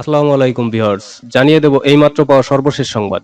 আসসালামু আলাইকুম ভিউয়ার্স, জানিয়ে দেব এইমাত্র পাওয়া সর্বশেষ সংবাদ।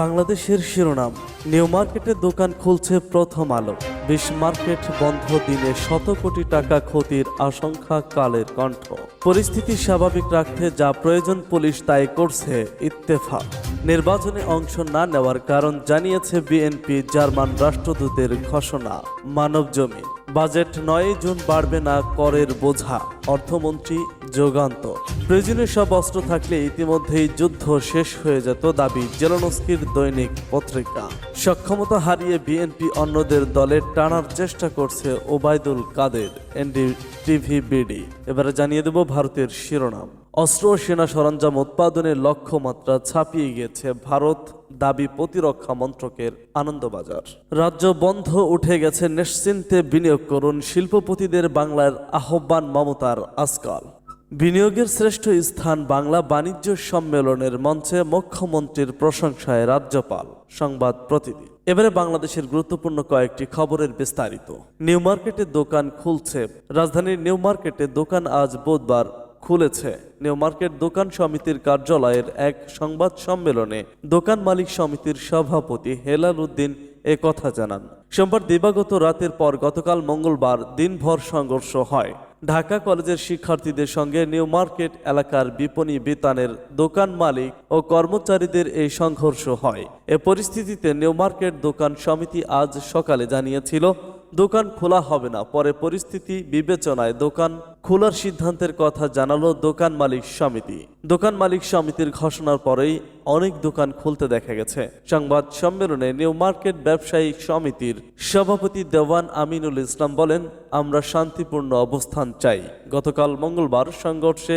বাংলাদেশের শিরোনাম, নিউ মার্কেটে দোকান খুলছে প্রথম আলো। বিশ মার্কেট বন্ধ দিনে শত কোটি টাকা ক্ষতির আশঙ্কা কালের কণ্ঠ। পরিস্থিতি স্বাভাবিক রাখতে যা প্রয়োজন পুলিশ তাই করছে ইত্তেফাক। নির্বাচনে অংশ না নেওয়ার কারণ জানিয়েছে বিএনপি জার্মান রাষ্ট্রদূতের ঘোষণা। মানব জমি বাজেট নয় জুন বাড়বে না করের বোঝা, অর্থমন্ত্রী যোগান্ত। প্রয়োজনীয় সব অস্ত্র থাকলে ইতিমধ্যেই যুদ্ধ শেষ হয়ে যেত দাবি জেলানস্কির দৈনিক পত্রিকা। সক্ষমতা হারিয়ে বিএনপি অন্যদের দলে টানার চেষ্টা করছে Obaidul Quader, ND TV BD. এবারে জানিয়ে দেব ভারতের শিরোনাম। অস্ত্র সেনা সরঞ্জাম উৎপাদনের লক্ষ্যমাত্রা ছাপিয়ে গিয়েছে ভারত দাবি প্রতিরক্ষা মন্ত্রকের আনন্দবাজার। রাজ্য বন্ধ উঠে গেছে, নিশ্চিন্তে বিনিয়োগ করুন শিল্পপতিদের বাংলার আহ্বান মমতার আজকাল। বিনিয়োগের শ্রেষ্ঠ স্থান বাংলা বাণিজ্য সম্মেলনের মঞ্চে মুখ্যমন্ত্রীর প্রশংসায় রাজ্যপাল, সংবাদ প্রতিদিন। এবারে বাংলাদেশের গুরুত্বপূর্ণ কয়েকটি খবরের বিস্তারিত। নিউ মার্কেটে দোকান খুলছে। রাজধানীর নিউ মার্কেটে দোকান আজ বুধবার খুলেছে। নিউ মার্কেট দোকান সমিতির কার্যালয়ের এক সংবাদ সম্মেলনে দোকান মালিক সমিতির সভাপতি হেলাল উদ্দিন এ কথা জানান। সোমবার দিবাগত রাতের পর গতকাল মঙ্গলবার দিনভর সংঘর্ষ হয়। ঢাকা কলেজের শিক্ষার্থীদের সঙ্গে নিউ মার্কেট এলাকার বিপণী বিতানের দোকান মালিক ও কর্মচারীদের এই সংঘর্ষ হয়। এ পরিস্থিতিতে নিউ মার্কেট দোকান সমিতি আজ সকালে জানিয়েছিল দোকান খোলা হবে না। পরে পরিস্থিতি বিবেচনায় দোকান খোলার সিদ্ধান্তের কথা জানালো দোকান মালিক সমিতি। দোকান মালিক সমিতির ঘোষণার পরেই অনেক দোকান খুলতে দেখা গেছে। সংবাদ সম্মেলনে নিউ মার্কেট ব্যবসায়ী সমিতির সভাপতি দেওয়ান আমিনুল ইসলাম বলেন, আমরা শান্তিপূর্ণ অবস্থান চাই। গতকাল মঙ্গলবার সংঘর্ষে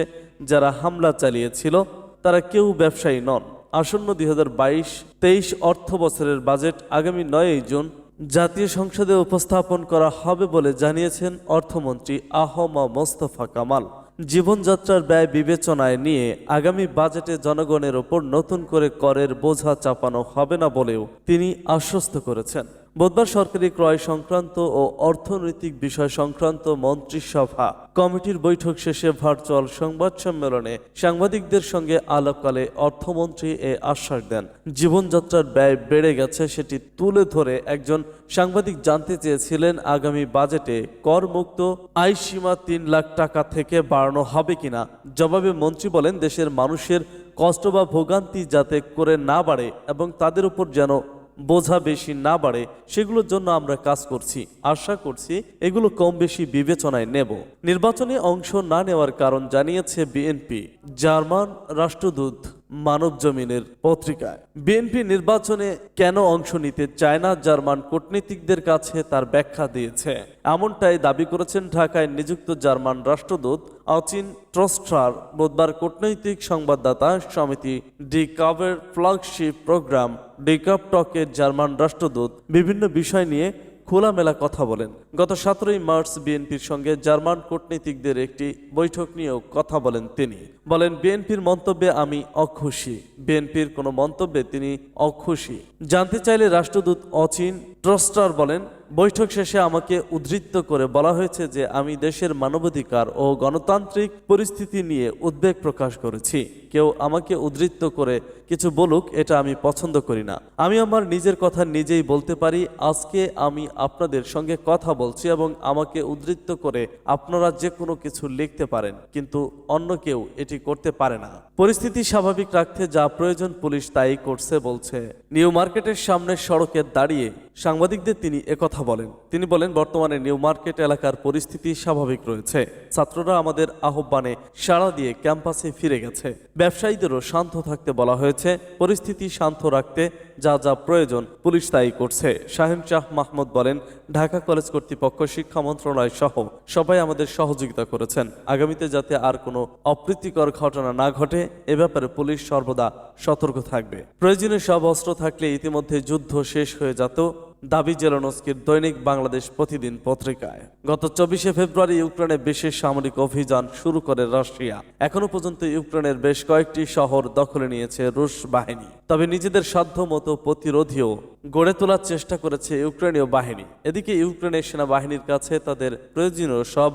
যারা হামলা চালিয়েছিল, তারা কেউ ব্যবসায়ী নন। আসন্ন দুই হাজার বাইশ তেইশ অর্থ বছরের বাজেট আগামী নয়ই জুন জাতীয় সংসদে উপস্থাপন করা হবে বলে জানিয়েছেন অর্থমন্ত্রী আহমা মোস্তফা কামাল। জীবনযাত্রার ব্যয় বিবেচনায় নিয়ে আগামী বাজেটে জনগণের ওপর নতুন করে করের বোঝা চাপানো হবে না বলেও তিনি আশ্বস্ত করেছেন। বুধবার সরকারি ক্রয় সংক্রান্ত ও অর্থনৈতিক বিষয় সংক্রান্ত মন্ত্রিসভা কমিটির বৈঠক শেষে ভার্চুয়াল সংবাদ সম্মেলনে সাংবাদিকদের সঙ্গে আলাপকালে অর্থমন্ত্রী এ আশ্বাস দেন। জীবনযাত্রার ব্যয় বেড়ে গেছে সেটি তুলে ধরে একজন সাংবাদিক জানতে চেয়েছিলেন, আগামী বাজেটে করমুক্ত আয় সীমা তিন লাখ টাকা থেকে বাড়ানো হবে কিনা। জবাবে মন্ত্রী বলেন, দেশের মানুষের কষ্ট বা ভোগান্তি যাতে করে না বাড়ে এবং তাদের উপর যেন বোঝা বেশি না বাড়ে, সেগুলোর জন্য আমরা কাজ করছি। আশা করছি এগুলো কম বেশি বিবেচনায় নেব। নির্বাচনে অংশ না নেওয়ার কারণ জানিয়েছে বিএনপি। জার্মান রাষ্ট্রদূত মানব জমিনের পত্রিকায় বিএনপি নির্বাচনে কেন অংশ নিতে চায় না জার্মান কূটনীতিকদের কাছে তার ব্যাখ্যা দিয়েছে। এমনটাই দাবি করেছেন ঢাকায় নিযুক্ত জার্মান রাষ্ট্রদূত অচিন ট্রস্ট্রার বুধবার কূটনৈতিক সংবাদদাতা সমিতি ডি কাভের ফ্ল্যাগশিপ প্রোগ্রাম ডিকাপ টকের জার্মান রাষ্ট্রদূত বিভিন্ন বিষয় নিয়ে খোলামেলা কথা বলেন। গত সতেরোই মার্চ বিএনপির সঙ্গে জার্মান কূটনীতিকদের একটি বৈঠক নিয়েও কথা বলেন তিনি। বলেন, বিএনপির মন্তব্যে আমি অখুশি। বিএনপির কোনো মন্তব্যে তিনি অখুশি। জানতে চাইলে রাষ্ট্রদূত অচিন ট্রস্টার বলেন বৈঠক শেষে আমাকে উদ্ধৃত করে বলা হয়েছে যে আমি দেশের মানবাধিকার ও গণতান্ত্রিক পরিস্থিতি নিয়ে উদ্বেগ প্রকাশ করেছি। কেউ আমাকে উদ্ধৃত করে কিছু বলুক, এটা আমি পছন্দ করি না। আমি আমার নিজের কথা নিজেই বলতে পারি, আজকে আমি আপনাদের সঙ্গে কথা বলছি এবং আমাকে উদ্ধৃত করে আপনারা যে কোনো কিছু লিখতে পারেন, কিন্তু অন্য কেউ এটি করতে পারে না। পরিস্থিতি স্বাভাবিক রাখতে যা প্রয়োজন পুলিশ তাই করছে বলছে। নিউ মার্কেটের সামনে সড়কে দাঁড়িয়ে সাংবাদিকদের তিনি একথা বলেন। তিনি বলেন, বর্তমানে নিউ মার্কেট এলাকার পরিস্থিতি স্বাভাবিক রয়েছে। ছাত্ররা আমাদের আহ্বানে সাড়া দিয়ে ক্যাম্পাসে ফিরে গেছে। ব্যবসায়ীদেরও শান্ত থাকতে বলা হয়েছে, পরিস্থিতি শান্ত রাখতে যা যা প্রয়োজন পুলিশ তাই করছে। শাহিন শাহ মাহমুদ বলেন, ঢাকা কলেজ কর্তৃপক্ষ, শিক্ষা মন্ত্রণালয় সহ সবাই আমাদের সহযোগিতা করেছেন। আগামীতে যাতে আর কোনো অপ্রীতিকর ঘটনা না ঘটে, এ ব্যাপারে পুলিশ সর্বদা সতর্ক থাকবে। প্রয়োজনীয় সব অস্ত্র থাকলে ইতিমধ্যে যুদ্ধ শেষ হয়ে যেত। দাবি জেলনস্কির দৈনিক বাংলাদেশ প্রতিদিন পত্রিকায়। গত চব্বিশে ফেব্রুয়ারি ইউক্রেনে বিশেষ সামরিক অভিযান শুরু করে রাশিয়া। এখনও পর্যন্ত ইউক্রেনের বেশ কয়েকটি শহর দখলে নিয়েছে রুশ বাহিনী। তবে নিজেদের সাধ্য মতো প্রতিরোধীও গড়ে তোলার চেষ্টা করেছে ইউক্রেনীয় বাহিনী। এদিকে ইউক্রেনের সেনাবাহিনীর কাছে তাদের প্রয়োজনীয় সব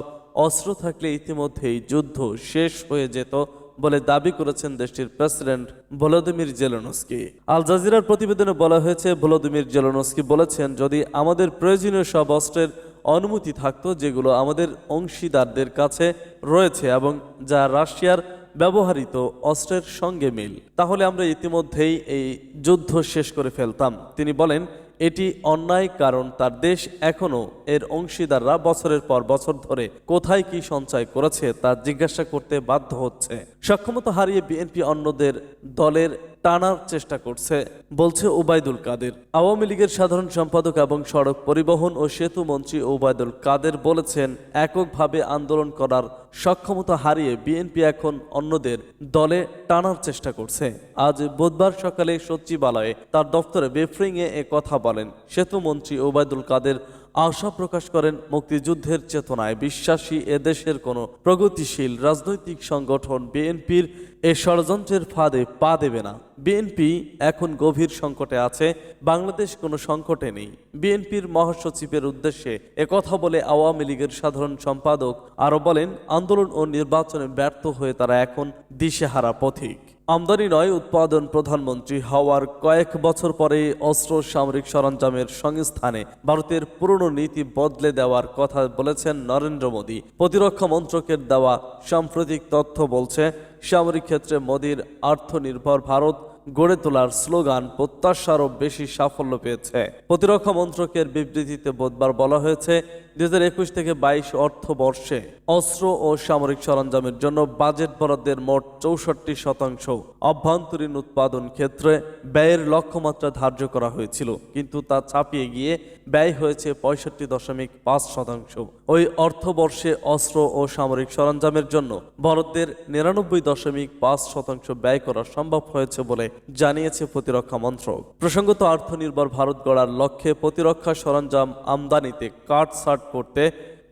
অস্ত্র থাকলে ইতিমধ্যেই যুদ্ধ শেষ হয়ে যেত বলে দাবি করেছেন দেশটির প্রেসিডেন্ট ভলোদিমির জেলনস্কি। আল জাজিরার প্রতিবেদনে বলা হয়েছে, ভলোদিমির জেলনস্কি বলেছেন, যদি আমাদের প্রয়োজনীয় সব অস্ত্রের অনুমতি থাকতো, যেগুলো আমাদের অংশীদারদের কাছে রয়েছে এবং যা রাশিয়ার ব্যবহৃত অস্ত্রের সঙ্গে মিল, তাহলে আমরা ইতিমধ্যেই এই যুদ্ধ শেষ করে ফেলতাম। তিনি বলেন এটি অন্যায় কারণ তার দেশ এখনও এর অংশীদাররা বছরের পর বছর ধরে কোথায় কি সঞ্চয় করেছে তা জিজ্ঞাসা করতে বাধ্য হচ্ছে। সক্ষমতা হারিয়ে বিএনপি অন্যদের দলের টানার চেষ্টা করছে, বলছে ওবায়দুল কাদের। আওয়ামী লীগের সাধারণ সম্পাদক এবং সড়ক পরিবহন ও সেতু মন্ত্রী ওবায়দুল কাদের বলেছেন, এককভাবে আন্দোলন করার সক্ষমতা হারিয়ে বিএনপি এখন অন্যদের দলে টানার চেষ্টা করছে। আজ বুধবার সকালে সচিবালয়ে তার দপ্তরে বেফ্রিংয়ে এ কথা বলেন। সেতু মন্ত্রী ওবায়দুল কাদের আশা প্রকাশ করেন মুক্তিযুদ্ধের চেতনায় বিশ্বাসী এদেশের কোনো প্রগতিশীল রাজনৈতিক সংগঠন বিএনপির এ ষড়যন্ত্রের ফাঁদে পা দেবে না। বিএনপি এখন গভীর সংকটে আছে, বাংলাদেশ কোনো সংকটে নেই। বিএনপির মহাসচিবের উদ্দেশ্যে একথা বলে আওয়ামী লীগের সাধারণ সম্পাদক আরও বলেন, আন্দোলন ও নির্বাচনে ব্যর্থ হয়ে তারা এখন দিশেহারা পথিক। আমদানি নয়, উৎপাদন প্রধানমন্ত্রী হওয়ার কয়েক বছর পরে অস্ত্র সামরিক সরঞ্জামের সংস্থানে ভারতের পুরনো নীতি বদলে দেওয়ার কথা বলেছেন নরেন্দ্র মোদী। প্রতিরক্ষা মন্ত্রকের দেওয়া সাম্প্রতিক তথ্য বলছে, সামরিক ক্ষেত্রে মোদীর আত্মনির্ভর ভারত গড়ে তোলার স্লোগান প্রত্যাশারও বেশি সাফল্য পেয়েছে। প্রতিরক্ষা মন্ত্রকের বিবৃতিতে বুধবার বলা হয়েছে দুই হাজার একুশ থেকে বাইশ অর্থ বর্ষে অস্ত্র ও সামরিক সরঞ্জামের জন্য বাজেট বরাদ্দের মোট চৌষট্টি শতাংশ অভ্যন্তরীণ উৎপাদন ক্ষেত্রে ব্যয়ের লক্ষ্যমাত্রা ধার্য করা হয়েছিল, কিন্তু তা ছাপিয়ে গিয়ে ব্যয় হয়েছে পঁয়ষট্টি দশমিক পাঁচ শতাংশ। ওই অর্থবর্ষে অস্ত্র ও সামরিক সরঞ্জামের জন্য বরাদ্দের নিরানব্বই দশমিক পাঁচ শতাংশ ব্যয় করা সম্ভব হয়েছে বলে জানিয়েছে প্রতিরক্ষা মন্ত্রক। প্রসঙ্গত আত্মনির্ভর ভারত গড়ার লক্ষ্যে প্রতিরক্ষা সরঞ্জাম আমদানিতে কাট সাট করতে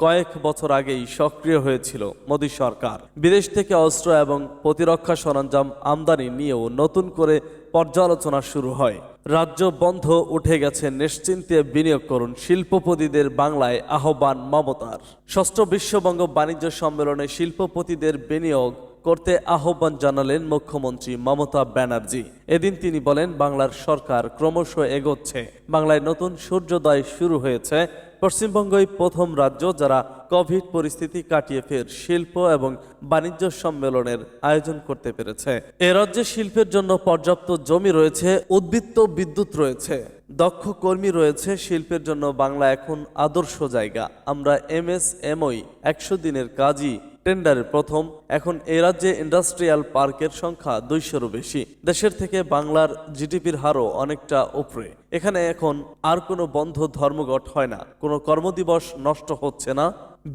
কয়েক বছর আগেই সক্রিয় হয়েছিল মোদী সরকার। বিদেশ থেকে অস্ত্র এবং প্রতিরক্ষা সরঞ্জাম আমদানি নিয়েও নতুন করে পর্যালোচনা শুরু হয়। রাজ্য বন্ধ উঠে গেছে নিশ্চিন্তে বিনিয়োগ করুন শিল্পপতিদের বাংলায় আহ্বান মমতার। ষষ্ঠ বিশ্ববঙ্গ বাণিজ্য সম্মেলনে শিল্পপতিদের বিনিয়োগ করতে আহ্বান জানালেন মুখ্যমন্ত্রী মমতা ব্যানার্জি। এদিন তিনি বলেন, বাংলার সরকার ক্রমশ এগোচ্ছে। বাংলায় নতুন সূর্যোদয় শুরু হয়েছে পশ্চিমবঙ্গই প্রথম রাজ্য যারা কোভিড পরিস্থিতি কাটিয়ে ফের শিল্প এবং বাণিজ্য সম্মেলনের আয়োজন করতে পেরেছে। এ রাজ্যে শিল্পের জন্য পর্যাপ্ত জমি রয়েছে, উদ্বৃত্ত বিদ্যুৎ রয়েছে। দক্ষ কর্মী রয়েছে, শিল্পের জন্য বাংলা এখন আদর্শ জায়গা। আমরা এম এস এমওই একশো দিনের কাজই টেন্ডারের প্রথম, এখন এ রাজ্যে ইন্ডাস্ট্রিয়াল পার্কের সংখ্যা দুইশোরও বেশি। দেশের থেকে বাংলার জিডিপির হারও অনেকটা উপরে। এখানে এখন আর কোনো বন্ধ ধর্মঘট হয় না। কোনো কর্মদিবস নষ্ট হচ্ছে না।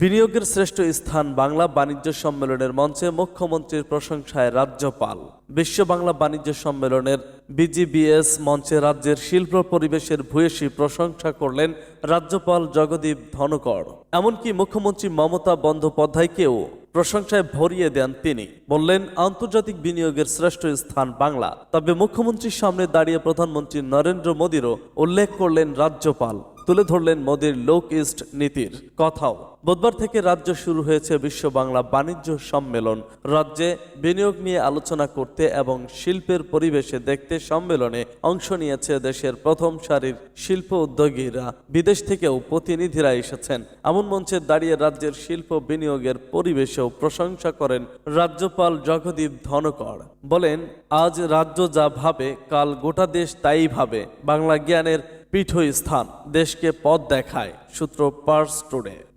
বিনিয়োগের শ্রেষ্ঠ স্থান বাংলা বাণিজ্য সম্মেলনের মঞ্চে মুখ্যমন্ত্রীর প্রশংসায় রাজ্যপাল। বিশ্ব বাংলা বাণিজ্য সম্মেলনের বিজিবিএস মঞ্চে রাজ্যের শিল্প পরিবেশের ভূয়সী প্রশংসা করলেন রাজ্যপাল জগদীপ ধনকর এমনকি মুখ্যমন্ত্রী মমতা বন্দ্যোপাধ্যায়কেও প্রশংসায় ভরিয়ে দেন তিনি। বললেন, আন্তর্জাতিক বিনিয়োগের শ্রেষ্ঠ স্থান বাংলা। তবে মুখ্যমন্ত্রীর সামনে দাঁড়িয়ে প্রধানমন্ত্রী নরেন্দ্র মোদীরও উল্লেখ করলেন রাজ্যপাল। তুলে ধরলেন মোদীর লোক ইস্ট নীতির কথাও। বুধবার থেকে রাজ্য শুরু হয়েছে বিশ্ব বাংলা বাণিজ্য সম্মেলন। রাজ্যে বিনিয়োগ নিয়ে আলোচনা করতে এবং শিল্পের পরিবেশে দেখতে সম্মেলনে অংশ নিয়েছে দেশের প্রথম সারির শিল্প উদ্যোগীরা। বিদেশ থেকেও প্রতিনিধিরা এসেছেন। এমন মঞ্চে দাঁড়িয়ে রাজ্যের শিল্প বিনিয়োগের পরিবেশেও প্রশংসা করেন রাজ্যপাল জগদীপ ধনকর। বলেন, আজ রাজ্য যা ভাবে, কাল গোটা দেশ তাই ভাবে। বাংলা জ্ঞানের পীঠস্থান, দেশকে পথ দেখায়। সূত্র পার্স টুডে।